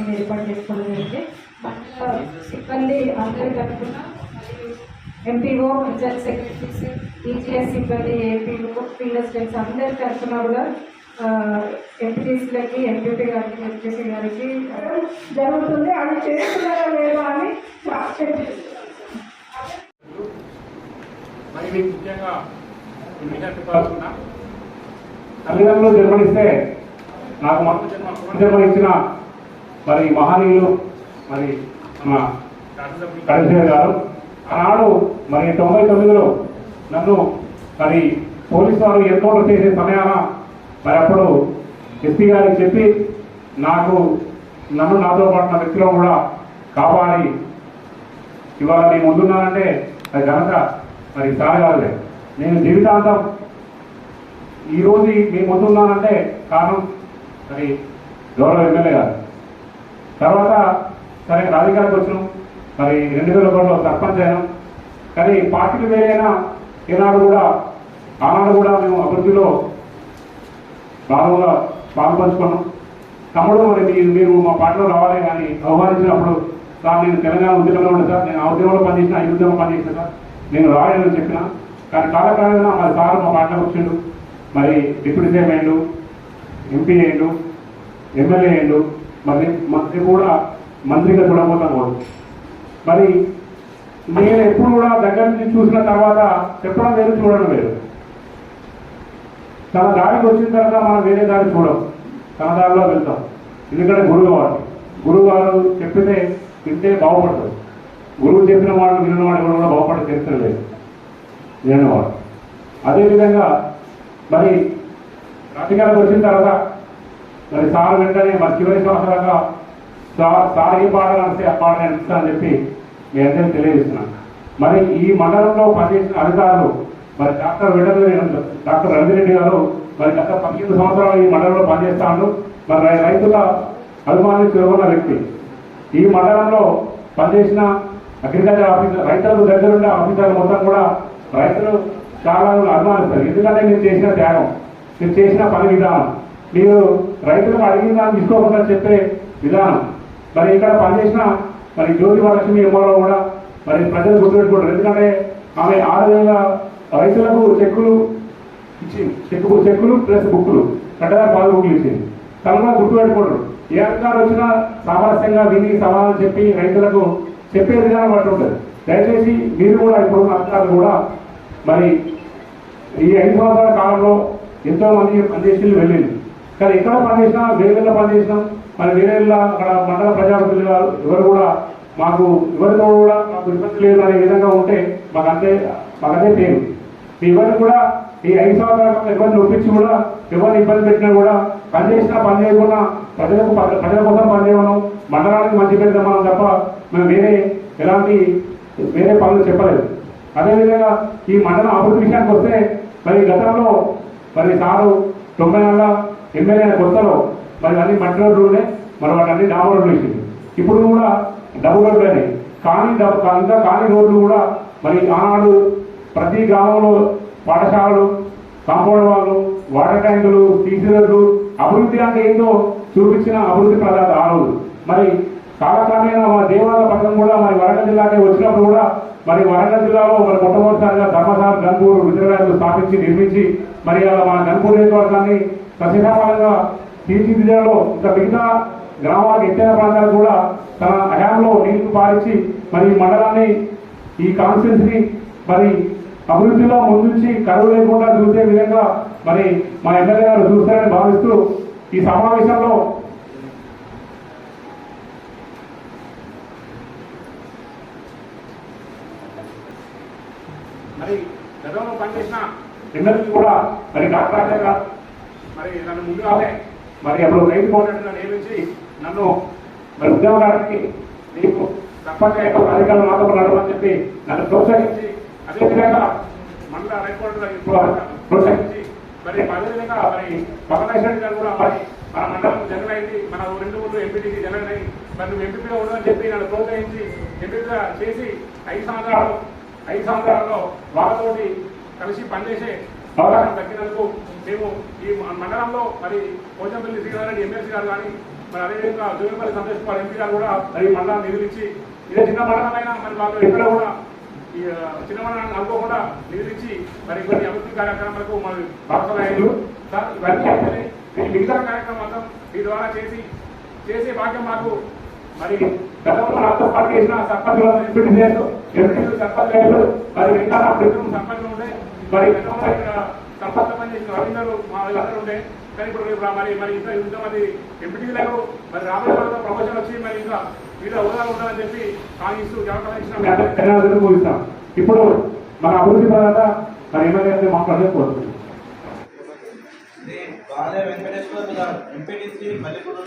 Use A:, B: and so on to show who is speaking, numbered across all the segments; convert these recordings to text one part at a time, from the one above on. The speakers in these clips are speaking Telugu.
A: మీటింగ్ ఏర్పాటు చేసుకోవడం జరిగింది మండల సిబ్బంది అందరి తరఫున ఎంపీఓ జనరల్ సెక్రటరీస్ ఈజీఎస్ సిబ్బంది ఏపీఓ పిఎస్ఎస్ అందరి తరఫున కూడా ఎంపీటీసీలకి ఎంపీపీ గారికి ఎంపీసీ గారికి
B: జరుగుతుంది. అది చేస్తున్నారా లేదా అని
C: మరి ముఖ్యంగా తల్లిదండ్రులు జన్మనిస్తే నాకు జన్మ పునర్జన్మ ఇచ్చిన మరి మహనీయులు మరి మన కడిసేర్ గారు ఆనాడు మరి తొంభై తొమ్మిదిలో నన్ను మరి పోలీసు వారు ఎన్కౌంటర్ చేసే సమయాన మరి అప్పుడు ఎస్పీ గారికి చెప్పి నాకు నన్ను నాతో పాటు నా వ్యక్తులను కూడా కాపాడి ఇవాళ నేను ముందున్నానంటే అది ఘనత మరి సారగాలే నేను జీవితాంతం ఈరోజు మీ ముందున్నానంటే కారణం మరి గౌరవ ఎమ్మెల్యే గారు. తర్వాత సరే రాజకీయాలకు వచ్చినాం మరి రెండు వేల ఒకటిలో సర్పంచ్ అయినాం. కానీ పార్టీలు వేరైనా ఈనాడు కూడా ఆనాడు కూడా మేము అభివృద్ధిలో భాగంగా పాల్పంచుకున్నాం. తమ్ముడు మరి మీరు మీరు మా పార్టీలో రావాలి కానీ ఆహ్వానించినప్పుడు సార్ నేను తెలంగాణ ఉద్యమంలో ఉండే సార్. నేను ఆ ఉద్యమంలో పనిచేసిన ఈ ఉద్యమం పనిచేసిన సార్. నేను రాలేదని చెప్పిన. కానీ కాలక్రమేణా మరి సార్ మా పార్టీలో వచ్చిండు. మరి డిప్యూటీ సీఎం అయ్యిండు ఎంపీ అయ్యిండు ఎమ్మెల్యే అయ్యిండు. మరి మంత్రి కూడా మంత్రిగా చూడబోతాం వాడు మరి నేను ఎప్పుడు కూడా దగ్గర నుంచి చూసిన తర్వాత చెప్పడం వేరు చూడడం వేరు తన దారికి వచ్చిన తర్వాత మనం వేరే దారి చూడం. తన దారిలో వెళ్తాం. ఎందుకంటే గురువు గారు గురువు గారు చెప్పితే వింటే బాగుపడతాడు గురువు చెప్పిన వాడు వినిన వాడు కూడా బాగుపడే చరిత్ర లేదు. వినవాడు అదేవిధంగా మరి రాజకీయాలకు వచ్చిన తర్వాత మరి సార్ వెంటనే మరి చివరి సంవత్సరంగా సార్ సార్ ఏ పాడాలంటే ఆ పాట అని చెప్పి మీ అందరికీ తెలియజేస్తున్నాను. మరి ఈ మండలంలో పనిచేసిన అధికారులు మరి డాక్టర్ వెంటనే డాక్టర్ రవిరెడ్డి గారు మరి గత పదిహేను సంవత్సరాలు ఈ మండలంలో పనిచేస్తాను మరి రైతుల అభిమాని తిరుగున్న వ్యక్తి. ఈ మండలంలో పనిచేసిన అగ్రికల్చర్ ఆఫీసర్ రైతులకు దగ్గరుండే ఆఫీసర్లు మొత్తం కూడా రైతులు చాలా అభిమానిస్తారు. ఎందుకంటే మీరు చేసిన త్యాగం మీరు చేసిన పని విధానం. మీరు రైతులకు అడిగిన దాన్ని తీసుకోకుండా చెప్పే విధానం. మరి ఇక్కడ పనిచేసిన మరి జ్యోతి వరలక్ష్మి ఎంఆర్ఓ కూడా మరి ప్రజలు గుర్తుపెట్టుకుంటారు. ఎందుకంటే ఆమె ఆరు వేల రైతులకు చెక్కులు ఇచ్చింది చెక్కు చెక్కులు ప్లస్ బుక్కులు కట్టగా పాలు బుక్లు ఇచ్చింది. తను కూడా గుర్తుపెట్టుకుంటారు. ఏ అధికారులు వచ్చినా సామరస్యంగా విని సమాధానం చెప్పి రైతులకు చెప్పే విధానం బట్టి ఉంటుంది. దయచేసి మీరు కూడా ఇప్పుడు అధికారులు కూడా మరి ఈ ఐదు సంవత్సరాల కాలంలో ఎంతో మంది పనిచేసి వెళ్ళింది. కానీ ఎక్కడ పనిచేసినా వేరేలా పనిచేసినాం మరి వేరేలా అక్కడ మండల ప్రజాపతి ఎవరు కూడా మాకు ఎవరితో కూడా మాకు ఇబ్బంది లేదు అనే విధంగా ఉంటే మాకు అంతే మాకు అదే పేరు. మీ కూడా ఈ ఐదు సంవత్సరాల ఎవరిని ఒప్పించి కూడా ఎవరిని ఇబ్బంది పెట్టినా కూడా పని చేసినా పని చేయకుండా ప్రజలకు ప్రజల కోసం పని చేయమనం. మండలానికి మంచి పెడదామని తప్ప మేము వేరే ఎలాంటి వేరే పనులు చెప్పలేదు. అదేవిధంగా ఈ మండలం అభివృద్ధి విషయానికి వస్తే మరి గతంలో మరి సారు తొంభై నెలల ఎమ్మెల్యే కొత్తలో మరి అన్ని మట్టి రోడ్లే మరి వాటి డాబర్ రోడ్లు వేసింది. ఇప్పుడు కూడా డబుల్ రోడ్లనే కానీ ఇంకా కానీ రోడ్లు కూడా మరి ఆనాడు ప్రతి గ్రామంలో పాఠశాలలు కాంపౌండ్ వాళ్ళు వాటర్ ట్యాంకులు సీసీ రోడ్లు అభివృద్ధి అంటే ఏంటో చూపించిన అభివృద్ధి ప్రదాత ఆ రోజు. మరి కాలక్రమేణా మన దేవాలయ పథకం కూడా మరి వరంగల్ జిల్లాకే వచ్చినప్పుడు కూడా మరి వరంగల్ జిల్లాలో మరి మొట్టమొదటిసారిగా ధర్మసార గన్పూర్ రిజర్వాయర్లు స్థాపించి నిర్మించి మరి అలా మన గన్పూర్ నియోజకవర్గాన్ని సస్యశామలంగా తీర్చిదిద్దడంలో ఇంకా మిగతా గ్రామాలకు ఎత్తైన ప్రాంతాలు కూడా తన హయాంలో నీళ్ళు పారించి మరి మండలాన్ని ఈ కాన్స్టిట్యూన్సీని మరి అభివృద్ధిలో ముందుంచి కరువు లేకుండా చూసే విధంగా మరి మా ఎమ్మెల్యే గారు చూస్తారని భావిస్తూ ఈ సమావేశంలో మరి గతంలో పనిచేసిన ఎమ్మెల్యే కూడా మరి డాక్టర్ గారు మరి నన్ను ముందుగానే మరి అప్పుడు రైతు కోఆర్డినేటర్గా నియమించి నన్ను మరి ఉద్యోగానికి నీకు తప్పనిసరిగా అధికారులు నాతో నడవని చెప్పి నన్ను ప్రోత్సహించి అదేవిధంగా మండల రైతు ప్రోత్సహించి మరి అదేవిధంగా మరి పవనేశ్వరి గారు కూడా మరి మన మండలం జనరల్ అయింది మన రెండు ఊళ్ళు ఎంపీటీకి జనరల్ అయ్యి మరి నువ్వు ఎంపీగా ఉండదని చెప్పి నన్ను ప్రోత్సహించి ఎంపీగా చేసి ఐదు సంవత్సరాలు ఐదు సంవత్సరాల్లో వాళ్ళతోటి కలిసి పనిచేసే అవకాశం దక్కినందుకు మేము ఈ మండలంలో మరి పోచంపల్లి శ్రీగారెడ్డి ఎమ్మెల్సీ గారు కానీ మరి అదేవిధంగా జూనిపల్లి సంతోష్ కుమార్ ఎంపీ గారు కూడా మరి మళ్ళా నిధులు ఇచ్చి ఇదే చిన్న మండలమైనా మరి వాళ్ళు ఎక్కడ కూడా ఈ చిన్న మండలాన్ని అనుకోకుండా నిధులు ఇచ్చి మరి కొన్ని అభివృద్ధి కార్యక్రమాలకు మరి భాగస్వామ్యులు సార్ ఇవన్నీ మిగతా కార్యక్రమం అంతా మీ ద్వారా చేసి చేసే భాగ్యం మాకు మరి గతంలో నాతో పాటు చేసిన సర్పంచ్ సర్పంచ్ మరి ప్రజలు సర్పంచ్ మరి గతంలో ఇక్కడ చేసిన రవీందరు మా వీళ్ళందరూ ఉండే. కానీ ఇప్పుడు రేపు మరి మరి ఇంకా ఇంతమంది ఎంపీటీలకు మరి రోజుల్లో ప్రమోషన్ వచ్చి మరి ఇంకా వీళ్ళ హోదాలు ఉండాలని చెప్పి కాంగ్రెస్ ధన్యవాదాలు ముగిస్తాం. ఇప్పుడు మన అభివృద్ధి పరంగా మరి ఎమ్మెల్యే గారిని మాట్లాడే కోరుతున్నాం
D: శ్రీ బాలయ వెంకటేశ్వర గారు ఎంపీటీసీ మల్లిపూడుల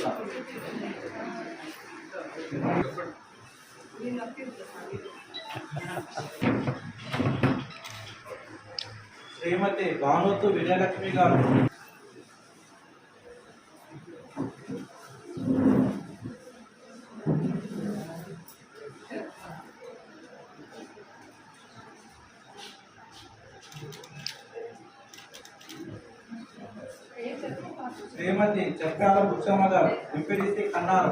D: శ్రీమతి భానుతు విజయలక్ష్మి గారు. శ్రీమతి చక్రాల బుచ్చమ్మ గారు ఎంపీటీసీ కన్నారు.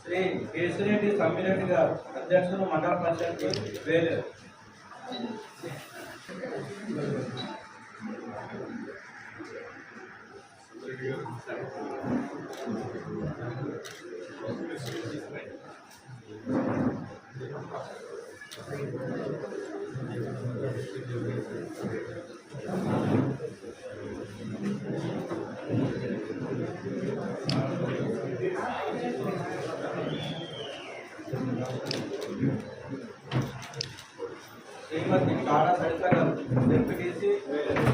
D: శ్రీ కేశిరెడ్డి సమ్మిరెడ్డి గారు అధ్యక్షులు మండల పరిషత్ వేలేదు శ్రీమతి కాడా సరిత గారు డిప్యూటీసీ వేలేదు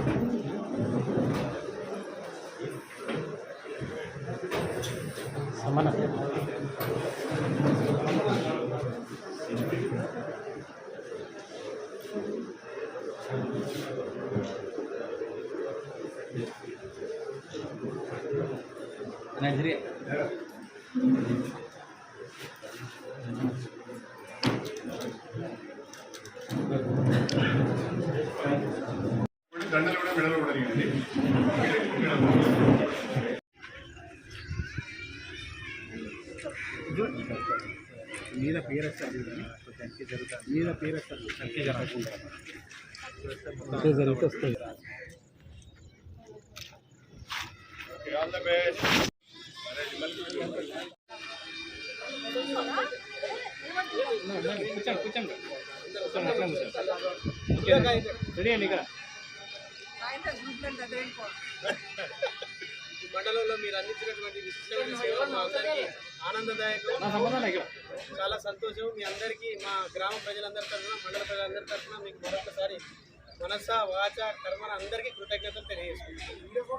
E: దండలు కూడా మెడలు కూడా జరిగింది
F: మీద పేరు వస్తుంది కానీ సంఖ్య జరుగుతుంది మీద పేరు వస్తుంది సంఖ్య జరగకుండా సంఖ్య జరిగితే వస్తుంది
E: ఆల్ ద బెస్ట్
F: కూర్చోండి రెడీ అండి ఇక్కడ
G: మండలంలో మీరు అందించినటువంటి విశిష్టమైన సేవ మా అందరికీ ఆనందదాయకం. చాలా సంతోషం. మీ అందరికీ మా గ్రామ ప్రజలందరి తరఫున మండల ప్రజలందరి తరఫున మీకు మరొకసారి మనస వాచ కర్మన అందరికీ కృతజ్ఞతలు తెలియజేసుకుంటున్నాను.